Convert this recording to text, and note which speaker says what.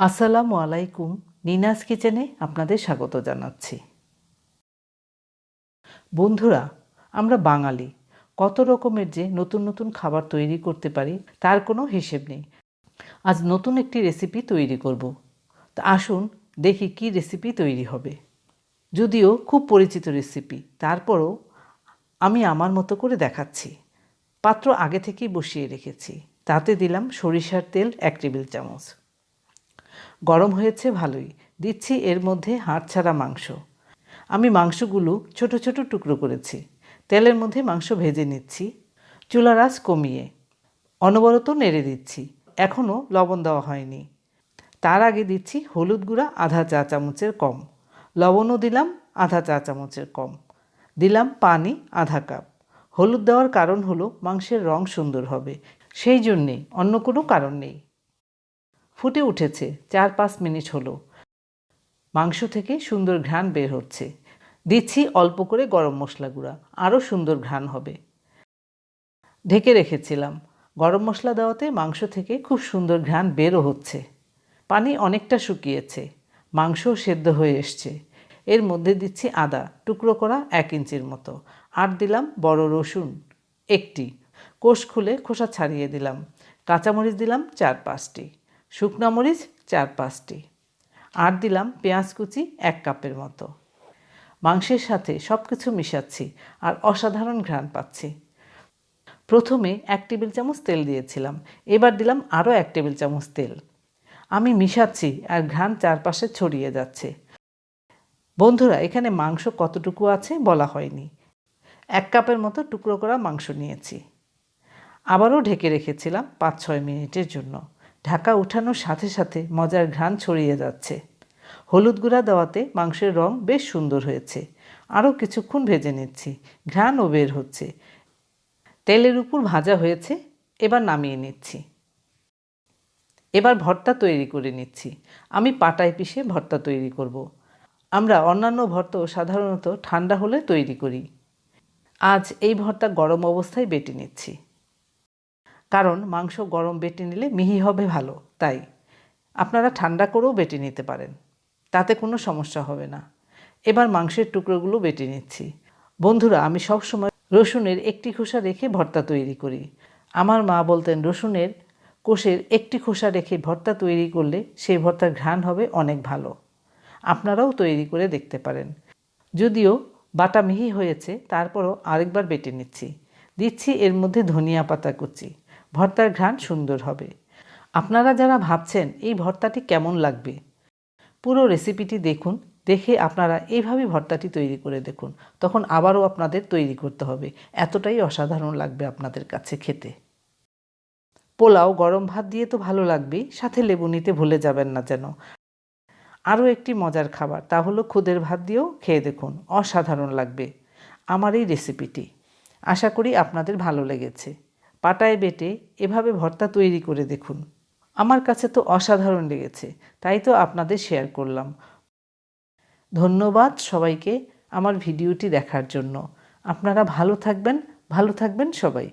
Speaker 1: আসসালামু আলাইকুম নিনাস কিচেনে আপনাদের স্বাগত জানাচ্ছি। বন্ধুরা, আমরা বাঙালি। কত রকমের যে নতুন নতুন খাবার তৈরি করতে পারি, তার কোনো হিসেব নেই। আজ নতুন একটি রেসিপি তৈরি করব। তা আসুন দেখি কি রেসিপি তৈরি হবে। যদিও খুব পরিচিত রেসিপি, তারপরও আমি আমার মতো করে দেখাচ্ছি। পাত্র আগে থেকেই বসিয়ে রেখেছি। তাতে দিলাম সরিষার তেল এক টেবিল চামচ। গরম হয়েছে ভালোই, দিচ্ছি এর মধ্যে হাড় ছাড়া মাংস। আমি মাংসগুলো ছোট ছোট টুকরো করেছি, তেলের মধ্যে মাংস ভেজে নিচ্ছি, চুলার আঁচ কমিয়ে, অনবরত নেড়ে দিচ্ছি এখনও লবণ দেওয়া হয়নি। তার আগে দিচ্ছি হলুদ গুঁড়া আধা চা চামচের কম, লবণও দিলাম আধা চা চামচের কম, দিলাম পানি আধা কাপ। হলুদ দেওয়ার কারণ হলো মাংসের রং সুন্দর হবে, সেই জন্যেই অন্য কোনো কারণ নেই। ফুটে উঠেছে, চার পাঁচ মিনিট হলো। মাংস থেকে সুন্দর ঘ্রাণ বের হচ্ছে। দিচ্ছি অল্প করে গরম মশলা গুঁড়া, আরও সুন্দর ঘ্রাণ হবে। ঢেকে রেখেছিলাম। গরম মশলা দেওয়াতে মাংস থেকে খুব সুন্দর ঘ্রাণ বেরও হচ্ছে। পানি অনেকটা শুকিয়েছে। মাংসও সেদ্ধ হয়ে এসছে। এর মধ্যে দিচ্ছি আদা, টুকরো করা এক ইঞ্চির মতো। আর দিলাম বড় রসুন, একটি। কোষ খুলে খোসা ছাড়িয়ে দিলাম। কাঁচামরিচ দিলাম চার পাঁচটি। শুকনো মরিচ চার পাঁচটি। আর দিলাম পেঁয়াজ কুচি এক কাপের মতো। মাংসের সাথে সব কিছু মিশাচ্ছি আর অসাধারণ ঘ্রাণ পাচ্ছি। প্রথমে এক টেবিল চামচ তেল দিয়েছিলাম, এবার দিলাম আরও এক টেবিল চামচ তেল। আমি মিশাচ্ছি আর ঘ্রাণ চারপাশে ছড়িয়ে যাচ্ছে। বন্ধুরা, এখানে মাংস কতটুকু আছে বলা হয়নি। এক কাপের মতো টুকরো করা মাংস নিয়েছি। আবারও ঢেকে রেখেছিলাম পাঁচ ছয় মিনিটের জন্য। ঢাকা উঠানোর সাথে সাথে মজার ঘ্রাণ ছড়িয়ে যাচ্ছে। হলুদ গুঁড়া দেওয়াতে মাংসের রং বেশ সুন্দর হয়েছে। আরও কিছুক্ষণ ভেজে নিচ্ছি। ঘ্রাণও বের হচ্ছে। তেলের উপর ভাজা হয়েছে, এবার নামিয়ে নিচ্ছি। এবার ভর্তা তৈরি করে নিচ্ছি। আমি পাটায় পিষে ভর্তা তৈরি করব। আমরা অন্যান্য ভর্তাও সাধারণত ঠান্ডা হলে তৈরি করি। আজ এই ভর্তা গরম অবস্থায় বেটে নিচ্ছি। কারণ মাংস গরম বেটে নিলে মিহি হবে ভালো, তাই। আপনারা ঠান্ডা করেও বেটে নিতে পারেন। তাতে কোনো সমস্যা হবে না। এবার মাংসের টুকরোগুলো বেটে নিচ্ছি। বন্ধুরা, আমি সবসময় রসুনের একটি খোসা রেখে ভর্তা তৈরি করি। আমার মা বলতেন, রসুনের কোষের একটি খোসা রেখে ভর্তা তৈরি করলে সেই ভর্তার ঘ্রাণ হবে অনেক ভালো। আপনারাও তৈরি করে দেখতে পারেন। যদিও বাটা মিহি হয়েছে, তারপরও আরেকবার বেটে নিচ্ছি। দিচ্ছি এর মধ্যে ধনিয়া পাতা কুচি। ভর্তার ঘ্রাণ সুন্দর হবে। আপনারা যারা ভাবছেন এই ভর্তাটি কেমন লাগবে, পুরো রেসিপিটি দেখুন, দেখে আপনারা এইভাবে ভর্তাটি তৈরি করে দেখুন। তখন আবারও আপনাদের তৈরি করতে হবে। এতটাই অসাধারণ লাগবে আপনাদের কাছে খেতে। পোলাও গরম ভাত দিয়ে তো ভালো লাগবেই, সাথে লেবু নিতে ভুলে যাবেন না যেন। আরও একটি মজার খাবার, তা হলো খুদের ভাত দিয়েও খেয়ে দেখুন, অসাধারণ লাগবে আমার এই রেসিপিটি আশা করি আপনাদের ভালো লেগেছে। পাটায় বেটে এভাবে ভর্তা তৈরি করে দেখুন। আমার কাছে তো অসাধারণ লেগেছে, তাই তো আপনাদের শেয়ার করলাম। ধন্যবাদ সবাইকে আমার ভিডিওটি দেখার জন্য। আপনারা ভালো থাকবেন ভালো থাকবেন সবাই।